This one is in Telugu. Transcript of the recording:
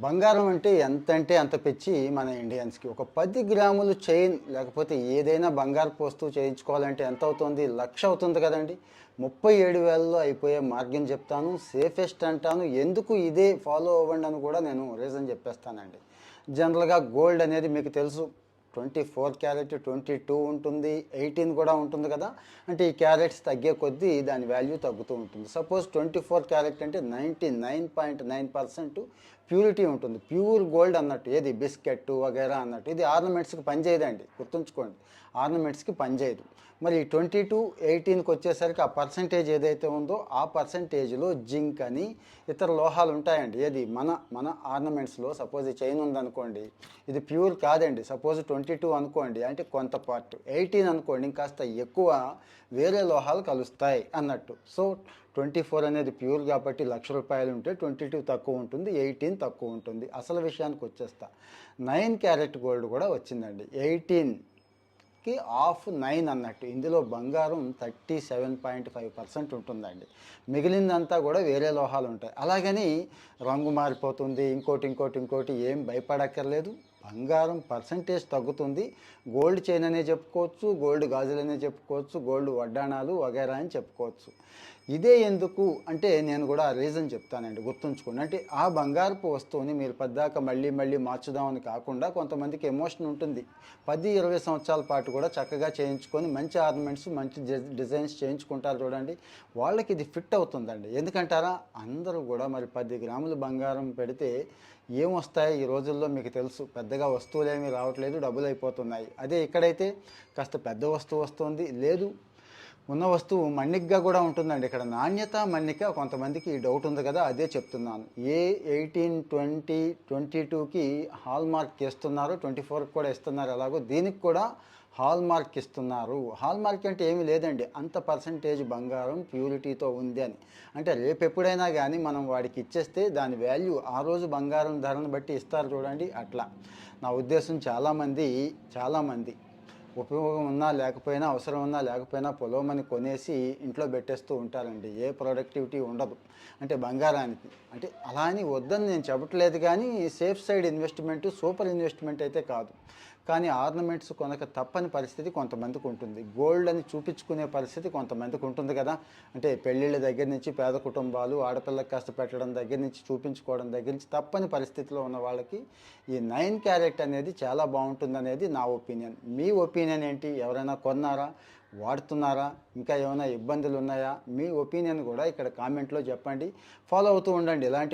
బంగారం అంటే ఎంత అంటే అంత పిచ్చి మన ఇండియన్స్కి. ఒక పది గ్రాములు చైన్ లేకపోతే ఏదైనా బంగారు వస్తువు చేయించుకోవాలంటే ఎంత అవుతుంది? లక్ష అవుతుంది కదండి. ముప్పై ఏడు వేలలో అయిపోయే మార్గం చెప్తాను. సేఫెస్ట్ అంటాను. ఎందుకు ఇదే ఫాలో అవ్వండి అని కూడా నేను రీజన్ చెప్పేస్తానండి. జనరల్గా గోల్డ్ అనేది మీకు తెలుసు. Twenty four carat twenty two ఉంటుంది ఎయిటీన్ కూడా ఉంటుంది కదా. అంటే ఈ క్యారెట్స్ తగ్గే కొద్దీ దాని వాల్యూ తగ్గుతూ ఉంటుంది. సపోజ్ ట్వంటీ ఫోర్ క్యారెట్ అంటే ninety nine point nine percent purity ఉంటుంది. ప్యూర్ గోల్డ్ అన్నట్టు ఏది బిస్కెట్ వగైరా అన్నట్టు ఇది ఆర్నమెంట్స్కి పనిచేయదండి గుర్తుంచుకోండి. ఆర్నమెంట్స్కి పనిచేయదు. మరి ట్వంటీ టు ఎయిటీన్కి వచ్చేసరికి ఆ పర్సంటేజ్ ఏదైతే ఉందో ఆ పర్సంటేజ్లో జింక్ అని ఇతర లోహాలు ఉంటాయండి. ఏది మన మన ఆర్నమెంట్స్లో సపోజ్ ఈ చైన్ ఉందనుకోండి ఇది ప్యూర్ కాదండి. సపోజ్ ట్వంటీ ట్వంటీ టూ అనుకోండి అంటే కొంత పార్ట్ ఎయిటీన్ అనుకోండి ఇంకాస్త ఎక్కువ వేరే లోహాలు కలుస్తాయి అన్నట్టు. సో ట్వంటీ ఫోర్ అనేది ప్యూర్ కాబట్టి లక్ష రూపాయలు ఉంటే ట్వంటీ టూ తక్కువ ఉంటుంది ఎయిటీన్ తక్కువ ఉంటుంది. అసలు విషయానికి వచ్చేస్తా. నైన్ క్యారెట్ గోల్డ్ కూడా వచ్చిందండి. ఎయిటీన్కి ఆఫ్ నైన్ అన్నట్టు. ఇందులో బంగారం thirty seven point five percent ఉంటుందండి. మిగిలిందంతా కూడా వేరే లోహాలు ఉంటాయి. అలాగని రంగు మారిపోతుంది. ఇంకోటి ఇంకోటి ఇంకోటి ఏం భయపడక్కర్లేదు. బంగారం పర్సంటేజ్ తగ్గుతుంది. గోల్డ్ చైన్ అనే చెప్పుకోవచ్చు గోల్డ్ గాజులనే చెప్పుకోవచ్చు గోల్డ్ వడ్డాణాలు వగైరా అని చెప్పుకోవచ్చు. ఇదే ఎందుకు అంటే నేను కూడా రీజన్ చెప్తానండి గుర్తుంచుకోండి. అంటే ఆ బంగారపు వస్తువుని మీరు పద్దాక మళ్ళీ మళ్ళీ మార్చుదామని కాకుండా కొంతమందికి ఎమోషన్ ఉంటుంది. పది ఇరవై సంవత్సరాల పాటు కూడా చక్కగా చేయించుకొని మంచి ఆర్నమెంట్స్ మంచి డిజైన్స్ చేయించుకుంటారు చూడండి. వాళ్ళకి ఇది ఫిట్ అవుతుందండి. ఎందుకంటారా? అందరూ కూడా మరి పది గ్రాములు బంగారం పెడితే ఏమొస్తాయి? ఈ రోజుల్లో మీకు తెలుసు పెద్దగా వస్తువులు ఏమీ రావట్లేదు డబ్బులు అయిపోతున్నాయి అదే ఇక్కడైతే కాస్త పెద్ద వస్తువు వస్తుంది లేదు ఉన్న వస్తువు మన్నికగా కూడా ఉంటుందండి. ఇక్కడ నాణ్యత మన్నిక కొంతమందికి డౌట్ ఉంది కదా అదే చెప్తున్నాను. ఏ ఎయిటీన్ ట్వంటీ ట్వంటీ టూకి హాల్ మార్క్ ఇస్తున్నారు ట్వంటీ ఫోర్కి కూడా ఇస్తున్నారు. ఎలాగో దీనికి కూడా హాల్ మార్క్ ఇస్తున్నారు. హాల్ మార్క్ అంటే ఏమీ లేదండి. అంత పర్సంటేజ్ బంగారం ప్యూరిటీతో ఉంది అని. అంటే రేపు ఎప్పుడైనా కానీ మనం వాడికి ఇచ్చేస్తే దాని వాల్యూ ఆ రోజు బంగారం ధరను బట్టి ఇస్తారు చూడండి. అట్లా. నా ఉద్దేశం చాలామంది చాలామంది ఉపయోగం ఉన్నా లేకపోయినా అవసరం ఉన్నా లేకపోయినా పొలవమని కొనేసి ఇంట్లో పెట్టేస్తూ ఉంటారండి. ఏ ప్రొడక్టివిటీ ఉండదు. అంటే బంగారానికి. అంటే అలా అని వద్దని నేను చెప్పట్లేదు కానీ safe side investment super investment అయితే కాదు. కానీ ఆర్నమెంట్స్ కొనక తప్పని పరిస్థితి కొంతమందికి ఉంటుంది. గోల్డ్ అని చూపించుకునే పరిస్థితి కొంతమందికి ఉంటుంది కదా. అంటే పెళ్ళిళ్ళ దగ్గర నుంచి పేద కుటుంబాలు ఆడపిల్లకి కాస్త పెట్టడం దగ్గర నుంచి చూపించుకోవడం దగ్గర నుంచి తప్పని పరిస్థితిలో ఉన్న వాళ్ళకి ఈ నైన్ క్యారెట్ అనేది చాలా బాగుంటుంది అనేది నా ఒపీనియన్. మీ ఒపీనియన్ ఏంటి? ఎవరైనా కొన్నారా? వాడుతున్నారా? ఇంకా ఏమైనా ఇబ్బందులు ఉన్నాయా? మీ ఒపీనియన్ కూడా ఇక్కడ కామెంట్లో చెప్పండి. ఫాలో అవుతూ ఉండండి. ఇలాంటి